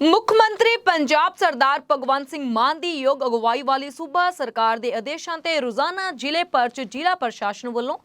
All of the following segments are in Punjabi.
ਮੁੱਖ ਮੰਤਰੀ ਪੰਜਾਬ ਸਰਦਾਰ ਭਗਵੰਤ ਸਿੰਘ ਮਾਨ ਦੀ ਯੋਗ ਅਗਵਾਈ ਵਾਲੀ ਸੂਬਾ ਸਰਕਾਰ ਦੇ ਆਦੇਸ਼ਾਂ ਤੇ ਰੋਜ਼ਾਨਾ ਜ਼ਿਲ੍ਹੇ ਭਰ ਜ਼ਿਲ੍ਹਾ ਪ੍ਰਸ਼ਾਸਨ ਵੱਲੋਂ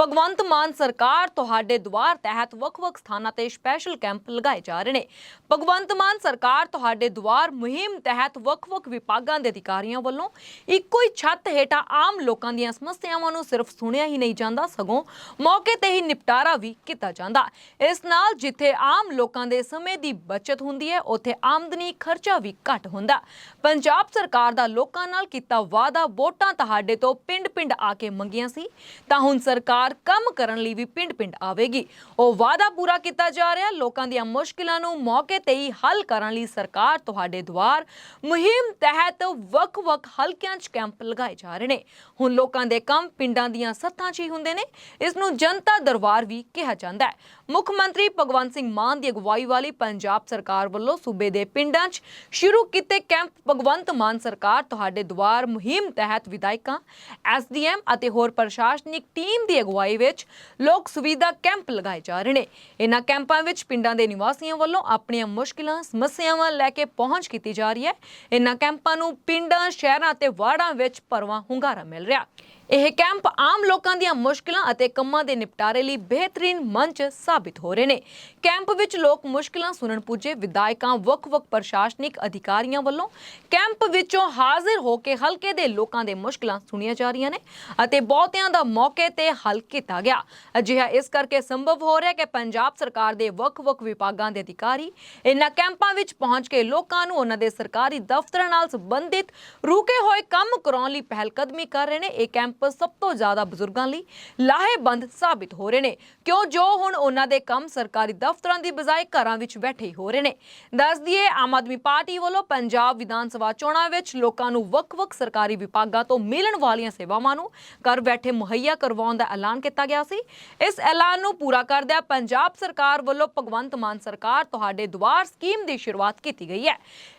ਭਗਵੰਤ ਮਾਨ ਸਰਕਾਰ ਤੁਹਾਡੇ ਦੁਆਰ ਤਹਿਤ ਵੱਖ-ਵੱਖ ਸਥਾਨਾਂ ਤੇ ਸਪੈਸ਼ਲ ਕੈਂਪ ਲਗਾਏ ਜਾ ਰਹੇ ਨੇ। ਭਗਵੰਤ ਮਾਨ ਸਰਕਾਰ ਤੁਹਾਡੇ ਦੁਆਰ ਮੁਹਿੰਮ ਤਹਿਤ ਵੱਖ-ਵੱਖ ਵਿਭਾਗਾਂ ਦੇ ਅਧਿਕਾਰੀਆਂ ਵੱਲੋਂ ਇੱਕੋ ਹੀ ਛੱਤ ਹੇਠਾਂ ਆਮ ਲੋਕਾਂ ਦੀਆਂ ਸਮੱਸਿਆਵਾਂ ਨੂੰ ਸਿਰਫ ਸੁਣਿਆ ਹੀ ਨਹੀਂ ਜਾਂਦਾ, ਸਗੋਂ ਮੌਕੇ ਤੇ ਹੀ ਨਿਪਟਾਰਾ ਵੀ ਕੀਤਾ ਜਾਂਦਾ। ਇਸ ਨਾਲ ਜਿੱਥੇ ਆਮ ਲੋਕਾਂ ਦੇ ਸਮੇਂ ਦੀ ਬਚਤ ਹੁੰਦੀ ਹੈ, ਉੱਥੇ ਆਮਦਨੀ ਖਰਚਾ ਵੀ ਘੱਟ ਹੁੰਦਾ। ਪੰਜਾਬ ਸਰਕਾਰ ਦਾ ਲੋਕਾਂ ਨਾਲ ਕੀਤਾ ਵਾਅਦਾ, ਵੋਟਾਂ ਤੁਹਾਡੇ ਤੋਂ ਪਿੰਡ-ਪਿੰਡ ਆ ਕੇ ਮੰਗੀਆਂ ਸੀ। ਤਾਂ ਹੁਣ ਸਰਕਾਰ ਕੰਮ ਕਰਨ ਲਈ ਵੀ ਪਿੰਡ-ਪਿੰਡ ਆਵੇਗੀ। ਉਹ ਵਾਅਦਾ ਪੂਰਾ ਕੀਤਾ ਜਾ ਰਿਹਾ। ਲੋਕਾਂ ਦੀਆਂ ਮੁਸ਼ਕਿਲਾਂ ਨੂੰ ਮੌਕੇ ਤੇ ਹੀ ਹੱਲ ਕਰਨ ਲਈ ਸਰਕਾਰ ਤੁਹਾਡੇ ਦੁਆਰ ਮੁਹਿੰਮ ਤਹਿਤ ਵੱਖ-ਵੱਖ ਹਲਕਿਆਂ 'ਚ ਕੈਂਪ ਲਗਾਏ ਜਾ ਰਹੇ ਨੇ। ਹੁਣ ਲੋਕਾਂ ਦੇ ਕੰਮ ਪਿੰਡਾਂ ਦੀਆਂ ਸੱਥਾਂ 'ਚ ਹੀ ਹੁੰਦੇ ਨੇ। ਇਸ ਨੂੰ ਜਨਤਾ ਦਰਬਾਰ ਵੀ ਕਿਹਾ ਜਾਂਦਾ ਹੈ। ਮੁੱਖ ਮੰਤਰੀ ਭਗਵੰਤ ਸਿੰਘ ਮਾਨ ਦੀ ਅਗਵਾਈ ਵਾਲੀ ਪੰਜਾਬ ਸਰਕਾਰ ਵੱਲੋਂ ਸੂਬੇ ਦੇ ਪਿੰਡਾਂ 'ਚ ਸ਼ੁਰੂ ਕੀਤੇ ਕੈਂਪ ਭਗਵੰਤ ਮਾਨ ਸਰਕਾਰ ਤੁਹਾਡੇ ਦੁਆਰ ਮੁਹਿੰਮ ਤਹਿਤ ਵਿਧਾਇਕਾਂ, ਐਸਡੀਐਮ ਅਤੇ ਹੋਰ ਪ੍ਰਸ਼ਾਸਨਿਕ ਟੀਮ ਦੀ ਅਗਵਾਈ ਵਿੱਚ ਲੋਕ ਸੁਵਿਧਾ ਕੈਂਪ ਲਗਾਏ ਜਾ ਰਹੇ ਨੇ। ਇਹਨਾਂ ਕੈਂਪਾਂ ਵਿੱਚ ਪਿੰਡਾਂ ਦੇ ਨਿਵਾਸੀਆਂ ਵੱਲੋਂ ਆਪਣੀਆਂ ਮੁਸ਼ਕਿਲਾਂ, ਸਮੱਸਿਆਵਾਂ ਲੈ ਕੇ ਪਹੁੰਚ ਕੀਤੀ ਜਾ ਰਹੀ ਹੈ। ਇਹਨਾਂ ਕੈਂਪਾਂ ਨੂੰ ਪਿੰਡਾਂ, ਸ਼ਹਿਰਾਂ ਅਤੇ ਵਾਰਡਾਂ ਵਿੱਚ ਭਰਵਾਂ ਹੁੰਗਾਰਾ ਮਿਲ ਰਿਹਾ। ਇਹ ਕੈਂਪ ਆਮ ਲੋਕਾਂ ਦੀਆਂ ਮੁਸ਼ਕਲਾਂ ਅਤੇ ਕੰਮਾਂ ਦੇ ਨਿਪਟਾਰੇ ਲਈ ਬਿਹਤਰੀਨ ਮੰਚ ਸਾਬਿਤ ਹੋ ਰਹੇ ਨੇ। ਕੈਂਪ ਵਿੱਚ ਲੋਕ ਮੁਸ਼ਕਲਾਂ ਸੁਣਨ ਪੁੱਜੇ ਵਿਧਾਇਕਾਂ, ਵੱਖ-ਵੱਖ ਪ੍ਰਸ਼ਾਸਨਿਕ ਅਧਿਕਾਰੀਆਂ ਵੱਲੋਂ ਕੈਂਪ ਵਿੱਚੋਂ ਹਾਜ਼ਰ ਹੋ ਕੇ ਹਲਕੇ ਦੇ ਲੋਕਾਂ ਦੇ ਮੁਸ਼ਕਲਾਂ ਸੁਣੀਆਂ ਜਾ ਰਹੀਆਂ ਨੇ ਅਤੇ ਬਹੁਤਿਆਂ ਦਾ ਮੌਕੇ ਤੇ ਹੱਲ ਕੀਤਾ ਗਿਆ। ਅਜਿਹਾ ਇਸ ਕਰਕੇ ਸੰਭਵ ਹੋ ਰਿਹਾ ਕਿ ਪੰਜਾਬ ਸਰਕਾਰ ਦੇ ਵੱਖ-ਵੱਖ ਵਿਭਾਗਾਂ ਦੇ ਅਧਿਕਾਰੀ ਇਹਨਾਂ ਕੈਂਪਾਂ ਵਿੱਚ ਪਹੁੰਚ ਕੇ ਲੋਕਾਂ ਨੂੰ ਉਹਨਾਂ ਦੇ ਸਰਕਾਰੀ ਦਫ਼ਤਰਾਂ ਨਾਲ ਸੰਬੰਧਿਤ ਰੁਕੇ ਹੋਏ ਕੰਮ ਕਰਾਉਣ ਲਈ ਪਹਿਲਕਦਮੀ ਕਰ ਰਹੇ ਨੇ। ਇਹ ਕੈਂਪ ਸਭ ਤੋਂ ਜ਼ਿਆਦਾ ਬਜ਼ੁਰਗਾਂ ਲਈ ਲਾਹੇਬੰਦ ਸਾਬਿਤ ਹੋ ਰਹੇ ਨੇ। ਕਿਉਂ? ਜੋ ਹੁਣ ਉਹਨਾਂ ਦੇ ਕੰਮ ਸਰਕਾਰੀ ਦਫ਼ਤਰਾਂ ਦੀ ਬਜਾਏ ਘਰਾਂ ਵਿੱਚ ਬੈਠੇ ਹੋ ਰਹੇ ਨੇ। ਦੱਸ ਦਈਏ, ਆਮ ਆਦਮੀ ਪਾਰਟੀ ਵੱਲੋਂ ਪੰਜਾਬ ਵਿਧਾਨ ਸਭਾ ਚੋਣਾਂ ਵਿੱਚ ਲੋਕਾਂ ਨੂੰ ਵੱਖ-ਵੱਖ ਸਰਕਾਰੀ ਵਿਭਾਗਾਂ ਤੋਂ ਮਿਲਣ ਵਾਲੀਆਂ ਸੇਵਾਵਾਂ ਨੂੰ ਘਰ ਬੈਠੇ ਮੁਹੱਈਆ ਕਰਵਾਉਣ ਦਾ ਐਲਾਨ ਕੀਤਾ ਗਿਆ ਸੀ। ਇਸ ਐਲਾਨ ਨੂੰ ਪੂਰਾ ਕਰਦਿਆਂ ਪੰਜਾਬ ਸਰਕਾਰ ਵੱਲੋਂ ਭਗਵੰਤ ਮਾਨ ਸਰਕਾਰ ਤੁਹਾਡੇ ਦੁਆਰ ਸਕੀਮ ਦੀ ਸ਼ੁਰੂਆਤ ਕੀਤੀ ਗਈ ਹੈ।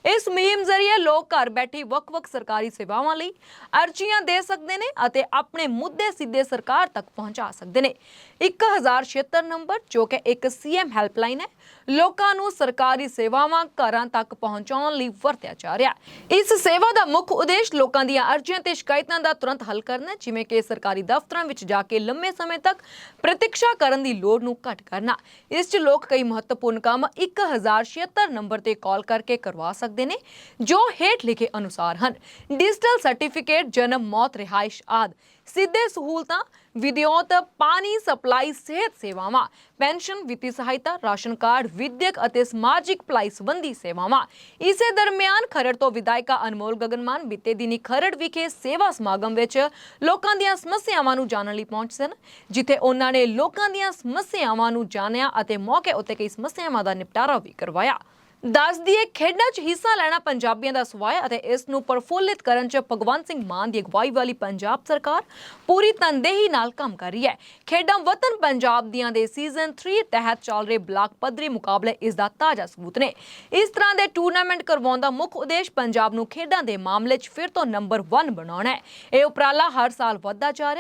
ਇਸ ਮੁਹਿੰਮ ਜ਼ਰੀਏ ਲੋਕ ਘਰ ਬੈਠੇ ਵੱਖ-ਵੱਖ ਸਰਕਾਰੀ ਸੇਵਾਵਾਂ ਲਈ ਅਰਜ਼ੀਆਂ ਦੇ ਸਕਦੇ ਨੇ ਅਤੇ ਆਪਣੇ ਮੁੱਦੇ ਸਿੱਧੇ ਸਰਕਾਰ ਤੱਕ ਪਹੁੰਚਾ ਸਕਦੇ ਨੇ। 1076 ਨੰਬਰ, ਜੋ ਕਿ ਇੱਕ ਸੀਐਮ ਹੈਲਪਲਾਈਨ ਹੈ, ਲੋਕਾਂ ਨੂੰ ਸਰਕਾਰੀ ਸੇਵਾਵਾਂ ਘਰਾਂ ਤੱਕ ਪਹੁੰਚਾਉਣ ਲਈ ਵਰਤਿਆ ਜਾ ਰਿਹਾ ਇਸ ਸੇਵਾ ਦਾ ਮੁੱਖ ਉਦੇਸ਼ ਲੋਕਾਂ ਦੀਆਂ ਅਰਜ਼ੀਆਂ ਤੇ ਸ਼ਿਕਾਇਤਾਂ ਦਾ ਤੁਰੰਤ ਹੱਲ ਕਰਨਾ ਜਿਵੇਂ ਕਿ ਸਰਕਾਰੀ ਦਫ਼ਤਰਾਂ ਵਿੱਚ ਜਾ ਕੇ ਲੰਮੇ ਸਮੇਂ ਤੱਕ ਪ੍ਰਤੀਕਸ਼ਾ ਕਰਨ ਦੀ ਲੋੜ ਨੂੰ ਘੱਟ ਕਰਨਾ। ਇਸ 'ਚ ਲੋਕ ਕਈ ਮਹੱਤਵਪੂਰਨ ਕੰਮ 1076 ਨੰਬਰ ਤੇ ਕਾਲ ਕਰਕੇ ਕਰਵਾ ਸਕਦੇ ਨੇ, ਜੋ ਹੇਠ ਲਿਖੇ ਅਨੁਸਾਰ ਹਨ। ਡਿਜੀਟਲ ਸਰਟੀਫਿਕੇਟ, ਜਨਮ, ਮੌਤ, ਰਿਹਾਇਸ਼ ਆਦ। ਸਿੱਧੇ ਸਹੂਲਤਾਂ ਵਿਦਿਓਤ ਪਾਣੀ ਸਪਲਾਈ ਸਿਹਤ ਸੇਵਾਵਾਂ, ਪੈਨਸ਼ਨ, ਵਿੱਤੀ ਸਹਾਇਤਾ, ਰਾਸ਼ਨ ਕਾਰਡ, ਵਿਦਿਅਕ ਅਤੇ ਸਮਾਜਿਕ ਭਲਾਈ ਸੰਬੰਧੀ ਸੇਵਾਵਾਂ। ਇਸੇ ਦਰਮਿਆਨ ਖਰੜ ਤੋਂ ਵਿਧਾਇਕਾ ਅਨਮੋਲ ਗਗਨਮਾਨ ਬੀਤੇ ਦਿਨੀ ਖਰੜ ਵਿਖੇ ਸੇਵਾ ਸਮਾਗਮ ਵਿੱਚ ਲੋਕਾਂ ਦੀਆਂ ਸਮੱਸਿਆਵਾਂ ਨੂੰ ਜਾਣਨ ਲਈ ਪਹੁੰਚੇ ਸਨ, ਜਿੱਥੇ ਉਹਨਾਂ ਨੇ ਲੋਕਾਂ ਦੀਆਂ ਸਮੱਸਿਆਵਾਂ ਨੂੰ ਜਾਣਿਆ ਅਤੇ ਮੌਕੇ ਉੱਤੇ ਕਈ ਸਮੱਸਿਆਵਾਂ ਦਾ ਨਿਪਟਾਰਾ ਵੀ ਕਰਵਾਇਆ। ਦੱਸ ਦਈਏ, ਖੇਡਾਂ 'ਚ ਹਿੱਸਾ ਲੈਣਾ ਪੰਜਾਬੀਆਂ ਦਾ ਸੁਭਾਅ ਅਤੇ ਇਸ ਨੂੰ ਪ੍ਰਫੁੱਲਿਤ ਕਰਨ 'ਚ ਭਗਵੰਤ ਸਿੰਘ ਮਾਨ ਦੀ ਅਗਵਾਈ ਵਾਲੀ ਪੰਜਾਬ ਸਰਕਾਰ ਪੂਰੀ ਤਨਦੇਹੀ ਨਾਲ ਕੰਮ ਕਰ ਰਹੀ ਹੈ। ਖੇਡਾਂ ਵਤਨ ਪੰਜਾਬ ਦੀਆਂ ਦੇ ਸੀਜ਼ਨ 3 ਤਹਿਤ ਚੱਲ ਰਹੇ ਬਲਾਕ ਪੱਧਰੀ ਮੁਕਾਬਲੇ ਇਸ ਦਾ ਤਾਜ਼ਾ ਸਬੂਤ ਨੇ। ਇਸ ਤਰ੍ਹਾਂ ਦੇ ਟੂਰਨਾਮੈਂਟ ਕਰਵਾਉਣ ਦਾ ਮੁੱਖ ਉਦੇਸ਼ ਪੰਜਾਬ ਨੂੰ ਖੇਡਾਂ ਦੇ ਮਾਮਲੇ 'ਚ ਫਿਰ ਤੋਂ ਨੰਬਰ 1 ਬਣਾਉਣਾ ਹੈ। ਇਹ ਉਪਰਾਲਾ ਹਰ ਸਾਲ ਵੱਧਦਾ ਜਾ ਰਿਹਾ ਹੈ।